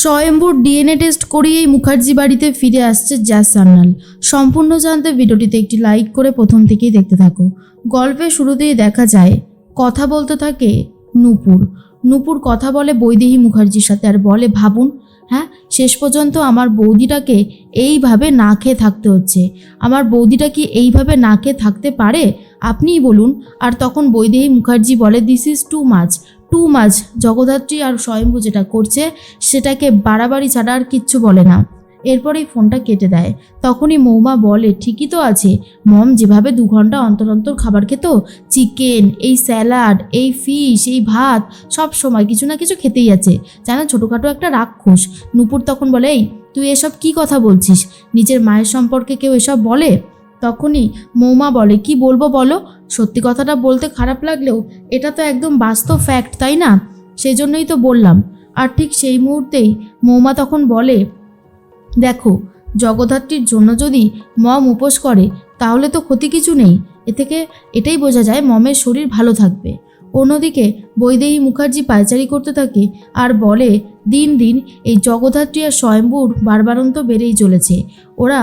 স্বয়ম্ভূর DNA test করিয়েই মুখার্জি বাড়িতে ফিরে আসছে জ্যাস সান্যাল। সম্পূর্ণ জানতে ভিডিওটিতে একটি লাইক করে প্রথম থেকেই দেখতে থাকো। গল্পের শুরুতেই দেখা যায়, কথা বলতে থাকে নূপুর। নূপুর কথা বলে বৈদেহী মুখার্জির সাথে আর বলে, ভাবুন হ্যাঁ শেষ পর্যন্ত আমার বৌদিটাকে এইভাবে না খেয়ে থাকতে হচ্ছে। আমার বৌদিটা কি এইভাবে না খেয়ে থাকতে পারে? আপনিই বলুন। আর তখন বৈদেহী মুখার্জি বলে this is too much too much, Jagaddhatri আর স্বয়ম্ভু যেটা করছে, সেটাকে বাড়াবাড়ি ছাড়া আর কিচ্ছু বলে না। এরপরেই ফোনটা কেটে দেয়। তখনই মৌমা বলে, ঠিকই তো আছে। মম, যেভাবে দু ঘণ্টা অন্তর অন্তর খাবার খেত, চিকেন, এই স্যালাড, এই ফিশ, এই ভাত, সব সময় কিছু না কিছু খেতেই আছে। জানা, ছোটোখাটো একটা রাক্ষস। নুপুর তখন বলে, এই, তুই এসব কি কথা বলছিস? নিজের মায়ের সম্পর্কে কেউ এসব বলে? তখনই মৌমা বলে, কি বলব বলো? সত্যি কথাটা বলতে খারাপ লাগলেও এটা তো একদম বাস্তব ফ্যাক্ট তাই না? সেই জন্যই তো বললাম। আর ঠিক সেই মুহূর্তেই মৌমা তখন বলে, দেখো, জগদ্ধাত্রীর জন্য যদি মম উপোস করে, তাহলে তো ক্ষতি কিছু নেই। এ থেকে এটাই বোঝা যায় মমের শরীর ভালো থাকবে। অন্যদিকে বৈদেহী মুখার্জি পায়চারি করতে থাকে আর বলে, দিন দিন এই জগদ্ধাত্রী আর স্বয়ম্ভুর বারবারন্ত বেড়েই চলেছে। ওরা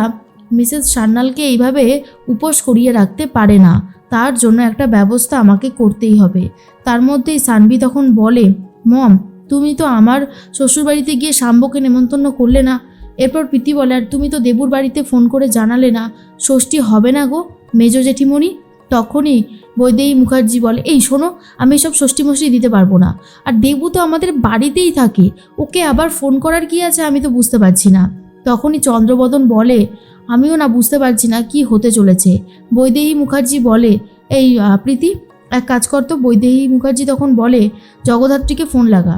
মিসেস সান্যালকে এইভাবে উপোস করিয়ে রাখতে পারে না। তার জন্য একটা ব্যবস্থা আমাকে করতেই হবে। তার মধ্যেই সানভি তখন বলে, মম, তুমি তো আমার শ্বশুরবাড়িতে গিয়ে শাম্বকে নেমন্তন্ন করলে না। এরপর প্রীতি বলে, আর তুমি তো দেবুর বাড়িতে ফোন করে জানালে না। ষষ্ঠী হবে না গো, মেজো জেঠিমণি। তখনই বৈদেহী মুখার্জি বলে, এই শোনো, আমি সব ষষ্ঠী দিতে পারব না। আর দেবু তো আমাদের বাড়িতেই থাকে। ওকে আবার ফোন করার কি আছে আমি তো বুঝতে পারছি না। তখনই চন্দ্রবদন বলে আমিও না বুঝতে পারছি না কি হতে চলেছে। বৈদেহী মুখার্জি বলে, এই প্রীতি, এক কাজ করতো বৈদেহী মুখার্জি তখন বলে, জগদ্ধাত্রীকে ফোন লাগা।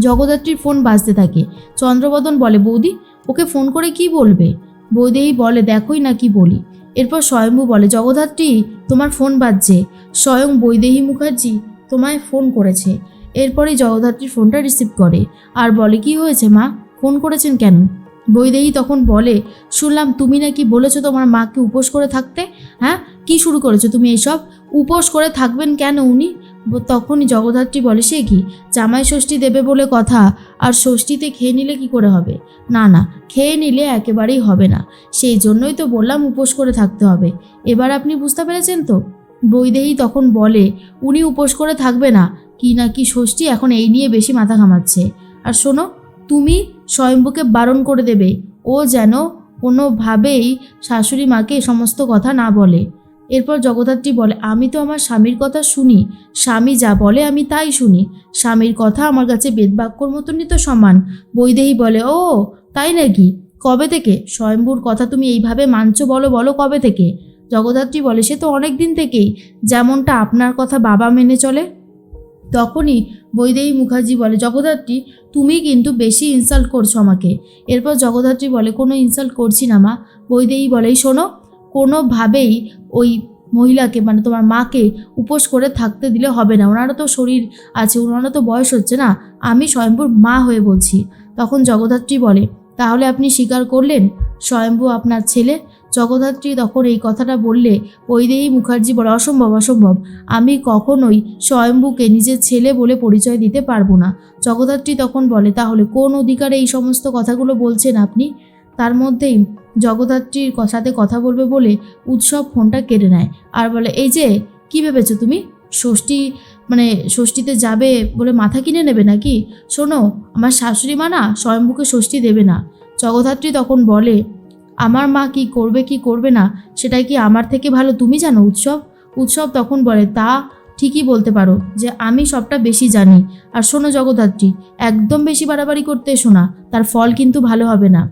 জগদ্ধাত্রীর ফোন বাজতে থাকে। চন্দ্রবদন বলে, বৌদি, ওকে ফোন করে কি বলবে? বৈদেহী বলে, দেখোই না কি বলি। এরপর স্বয়ম্ভু বলে, জগদ্ধাত্রী, তোমার ফোন বাজছে। স্বয়ং বৈদেহী মুখার্জি তোমায় ফোন করেছে। এরপরেই জগদ্ধাত্রীর ফোনটা রিসিভ করে। আর বলে, কি হয়েছে মা? ফোন করেছেন কেন? বৈদেহী তখন বলে, শুনলাম তুমি নাকি বলেছ তোমার মাকে উপোস করে থাকতে? হ্যাঁ কি শুরু করেছ তুমি এইসব? উপোস করে থাকবেন কেন উনি? তখনই জগদ্ধাত্রী বলে, সে কি? জামাই ষষ্ঠী দেবে বলে কথা, আর ষষ্ঠীতে খেয়ে নিলে কি করে হবে? না না, খেয়ে নিলে একেবারেই হবে না, সেই জন্যই তো বললাম উপোস করে থাকতে হবে। এবার আপনি বুঝতে পেরেছেন তো? বৈদেহী তখন বলে, উনি উপোস করে থাকবে না, কি না কি ষষ্ঠী এখন এই নিয়ে বেশি মাথা ঘামাচ্ছে। আর শোনো তুমি স্বয়ম্ভুকে বারণ করে দেবে। ও যেন কোনোভাবেই শাশুড়ি মাকে সমস্ত কথা না বলে। এরপর জগদ্ধাত্রী বলে, আমি তো আমার স্বামীর কথা শুনি। স্বামী যা বলে আমি তাই শুনি। স্বামীর কথা আমার কাছে বেদবাক্যর মতনই তো সমান। বৈদেহী বলে, ও, তাই নাকি? কবে থেকে? স্বয়ম্ভুর কথা তুমি এইভাবে মানছো বলো বলো কবে থেকে? জগদ্ধাত্রী বলে, সে তো অনেক দিন থেকেই। যেমনটা আপনার কথা বাবা মেনে চলে তখনই বৈদেহী মুখার্জি বলে, জগদ্ধাত্রী, তুমি কিন্তু বেশি ইনসাল্ট করছ আমাকে। এরপর জগদ্ধাত্রী বলে, কোনো ইনসাল্ট করছি না মা। বৈদেহী বলে, "এই শোনো, কোনোভাবেই ওই মহিলাকে মানে তোমার মাকে উপোস করে থাকতে দিলে হবে না। ওনারও তো শরীর আছে, ওনারও তো বয়স হচ্ছে না। আমি স্বয়ম্ভুর মা হয়ে বলছি। তখন জগদ্ধাত্রী বলে, তাহলে আপনি স্বীকার করলেন? স্বয়ম্ভু আপনার ছেলে জগদ্ধাত্রী তখন এই কথাটা বললে, ওই বৈদেহী মুখার্জি বলে, অসম্ভব অসম্ভব। আমি কখনোই স্বয়ম্ভুকে নিজের ছেলে বলে পরিচয় দিতে পারব না। জগদ্ধাত্রী তখন বলে, তাহলে কোন অধিকারে এই সমস্ত কথাগুলো বলছেন আপনি? তার মধ্যেই জগদ্ধাত্রীর সাথে কথা বলবে বলে উৎসব ফোনটা কেড়ে নেয়। আর বলে, এই যে, কি ভেবেছো তুমি? ষষ্ঠী মানে ষষ্ঠীতে যাবে বলে মাথা কিনে নেবে নাকি? শোনো, আমার শাশুড়ি মা না স্বয়ম্ভুকে ষষ্ঠী দেবে না। জগদ্ধাত্রী তখন বলে আমার মা কি করবে কি করবে না সেটা কি আমার থেকে ভালো? তুমি জানো উৎসব? উৎসব তখন বলে, তা ঠিকই বলতে পারো যে আমি সবটা বেশি জানি। আর শোনো জগদ্ধাত্রী, একদম বেশি বাড়াবাড়ি করতে এসো না, তার ফল কিন্তু ভালো হবে না।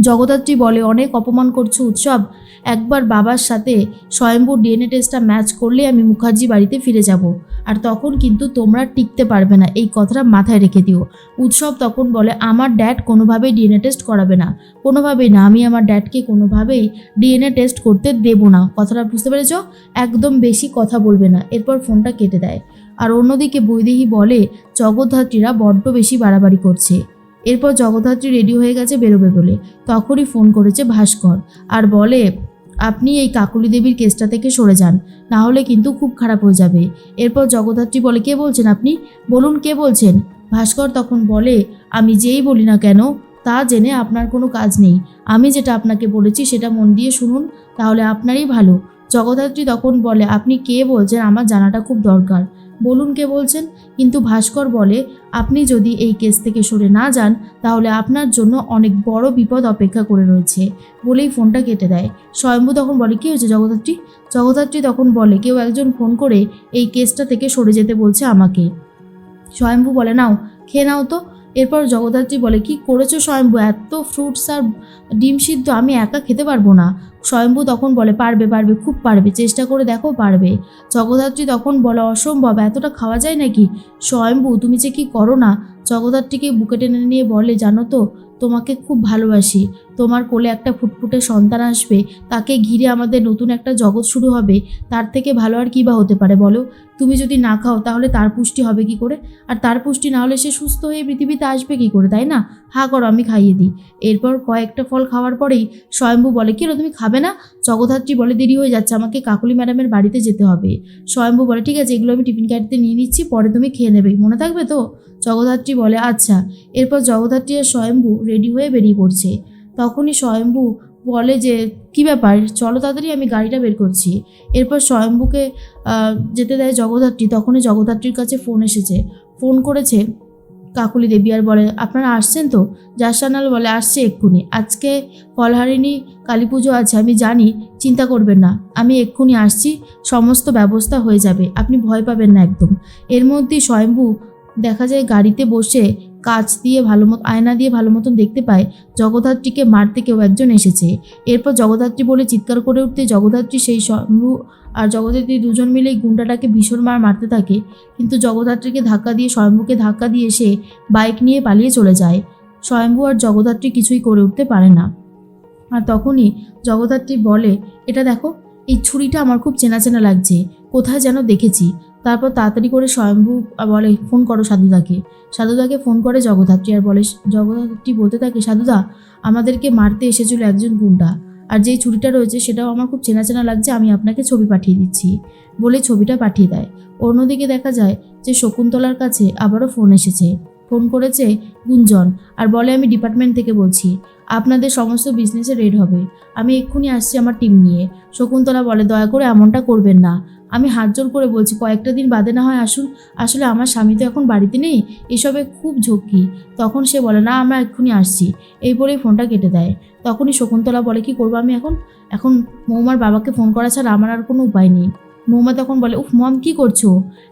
জগদ্ধাত্রী বলে, অনেক অপমান করছ উৎসব। একবার বাবার সাথে স্বয়ম্ভূর ডিএনএ টেস্টটা ম্যাচ করলে আমি মুখার্জি বাড়িতে ফিরে যাব। আর তখন কিন্তু তোমরা টিকতে পারবে না। এই কথাটা মাথায় রেখে দিও। উৎসব তখন বলে, আমার ড্যাড কোনোভাবেই ডিএনএ টেস্ট করাবে না। কোনোভাবেই না। আমি আমার ড্যাডকে কোনোভাবেই ডিএনএ টেস্ট করতে দেবো না। কথাটা বুঝতে পেরেছ? একদম বেশি কথা বলবে না। এরপর ফোনটা কেটে দেয়। আর অন্যদিকে বৈদেহী বলে, জগদ্ধাত্রীরা বড্ড বেশি বাড়াবাড়ি করছে। এরপর জগদ্ধাত্রী রেডি হয়ে গেছে বেরোবে বলে। তখনই ফোন করেছে ভাস্কর। আর বলে আপনি এই কাকুলি দেবীর কেসটা থেকে সরে যান, না হলে কিন্তু খুব খারাপ হয়ে যাবে। এরপর জগদ্ধাত্রী বলে, কে বলছেন আপনি? বলুন, কে বলছেন? ভাস্কর তখন বলে, আমি যেই বলি না কেন, তা জেনে আপনার কোনো কাজ নেই। আমি যেটা আপনাকে বলেছি সেটা মন দিয়ে শুনুন, তাহলে আপনারই ভালো। জগদ্ধাত্রী তখন বলে, আপনি কে বলছেন? আমার জানাটা খুব দরকার। বলুন কে বলছেন? কিন্তু ভাস্কর বলে, আপনি যদি এই কেস থেকে সরে না যান, তাহলে আপনার জন্য অনেক বড় বিপদ অপেক্ষা করে রয়েছে। বলেই ফোনটা কেটে দেয়। স্বয়ম্ভু তখন বলে, কী হয়েছে জগদ্ধাত্রী? জগদ্ধাত্রী তখন বলে, কেউ একজন ফোন করে এই কেসটা থেকে সরে যেতে বলছে আমাকে। স্বয়ম্ভু বলে, নাও, খেয়ে নাও তো। এরপর জগদ্ধাত্রী বলে, কি করেছ স্বয়ম্ভু? এত ফ্রুটস আর ডিম সিদ্ধ আমি একা খেতে পারব না। স্বয়ম্ভু তখন বলে, পারবে পারবে, খুব পারবে, চেষ্টা করে দেখো পারবে। জগদ্ধাত্রী তখন বলে, অসম্ভব, এতটা খাওয়া যায় নাকি? স্বয়ম্ভু, তুমি যে কি করো না জগদ্ধাত্রীকে বুকে টেনে নিয়ে বলে, জানো তো, তোমাকে খুব ভালোবাসি। তোমার কোলে একটা ফুটফুটে সন্তান আসবে, তাকে ঘিরে আমাদের নতুন একটা জগৎ শুরু হবে। তার থেকে ভালো আর কী বা হতে পারে বলো? তুমি যদি না খাও, তাহলে তার পুষ্টি হবে কি করে? আর তার পুষ্টি না হলে সে সুস্থ হয়ে পৃথিবীতে আসবে কি করে, তাই না? হা করো, আমি খাইয়ে দিই। এরপর কয়েকটা ফল খাওয়ার পরেই স্বয়ম্ভু বলে, কি তুমি খাবে না? জগদ্ধাত্রী বলে, দেরি হয়ে যাচ্ছে, আমাকে কাকুলি ম্যাডামের বাড়িতে যেতে হবে। স্বয়ম্ভু বলে, ঠিক আছে, এগুলো আমি টিফিন ক্যারিতে নিয়ে নিচ্ছি, পরে তুমি খেয়ে নেবে। মনে থাকবে তো? জগদ্ধাত্রী বলে আচ্ছা। এরপর জগদ্ধাত্রী আর স্বয়ম্ভু রেডি হয়ে বেরিয়ে পড়ছে। তখনই স্বয়ম্ভু বলে যে, কি ব্যাপার? চলো তাড়াতাড়ি, আমি গাড়িটা বের করছি। এরপর স্বয়ম্ভুকে যেতে দেয় জগদ্ধাত্রী। তখনই জগদ্ধাত্রীর কাছে ফোন এসেছে। ফোন করেছে কাকুলি দেবী আর বলে, আপনারা আসছেন তো? জাসানাল বলে, আসছে এক্ষুনি। আজকে ফলহারিণী, কালী পুজো আছে, আমি জানি, চিন্তা করবেন না। আমি এক্ষুনি আসছি, সমস্ত ব্যবস্থা হয়ে যাবে। আপনি ভয় পাবেন না একদম। এর মধ্যেই স্বয়ম্ভু দেখা যায় গাড়িতে বসে কাচ দিয়ে ভালো মতো আয়না দিয়ে ভালো মতন দেখতে পায় জগদ্ধাত্রীকে মারতে কেউ একজন এসেছে। এরপর জগদ্ধাত্রী বলে চিৎকার করে উঠতে জগদ্ধাত্রী সেই শম্ভু আর জগদ্ধাত্রী দুজন মিলে গুন্ডাটাকে ভীষণ মার মারতে থাকে। কিন্তু জগদ্ধাত্রীকে ধাক্কা দিয়ে, স্বয়ম্ভুকে ধাক্কা দিয়ে সে বাইক নিয়ে পালিয়ে চলে যায়। স্বয়ম্ভু আর জগদ্ধাত্রী কিছুই করে উঠতে পারে না। আর তখনই জগদ্ধাত্রী বলে, এটা দেখো, এই ছুরিটা আমার খুব চেনা চেনা লাগছে। কোথায় যেন দেখেছি। তারপর তাড়াতাড়ি করে স্বয়ম্ভু বলে, ফোন করো সাধুদাকে। সাধুদাকে ফোন করে জগদ্ধাত্রী আর বলে, জগদ্ধাত্রী বলতে থাকে, সাধুদা, আমাদেরকে মারতে এসেছিল একজন গুন্ডা। আর যেই ছুরিটা রয়েছে, সেটাও আমার খুব চেনা চেনা লাগছে, আমি আপনাকে ছবি পাঠিয়ে দিচ্ছি। বলে ছবিটা পাঠিয়ে দেয়। অন্যদিকে দেখা যায় যে শকুন্তলার কাছে আবারও ফোন এসেছে। ফোন করেছে, গুঞ্জন। আর বলে, আমি ডিপার্টমেন্ট থেকে বলছি, আপনাদের সমস্ত বিজনেসে রেড হবে। আমি এক্ষুনি আসছি আমার টিম নিয়ে। শকুন্তলা বলে, দয়া করে এমনটা করবেন না। আমি হাত জোর করে বলছি, কয়েকটা দিন বাদে না হয় আসুন। আসলে আমার স্বামী তো এখন বাড়িতে নেই, এসবে খুব ঝক্কি। তখন সে বলে, না, আমরা এক্ষুনি আসছি। এই বলেই ফোনটা কেটে দেয়। তখনই শকুন্তলা বলে, কি করব আমি এখন? এখন মৌমার বাবাকে ফোন করা ছাড়া আমার আর কোনো উপায় নেই। মৌমা তখন বলে, উফ, মম, কি করছ?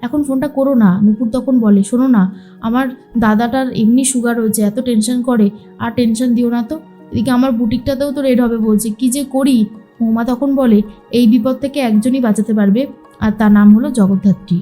এখন ফোনটা করো না। নুপুর তখন বলে, শোনো না, আমার দাদাটার এমনি সুগার রয়েছে এত টেনশন করে, আর টেনশন দিও না তো। এদিকে আমার বুটিকটাতেও তো রেড হবে বলছে, কি যে করি? মৌমা তখন বলে এই বিপদ থেকে একজনই বাঁচাতে পারবে। আর তার নাম হলো জগদ্ধাত্রী।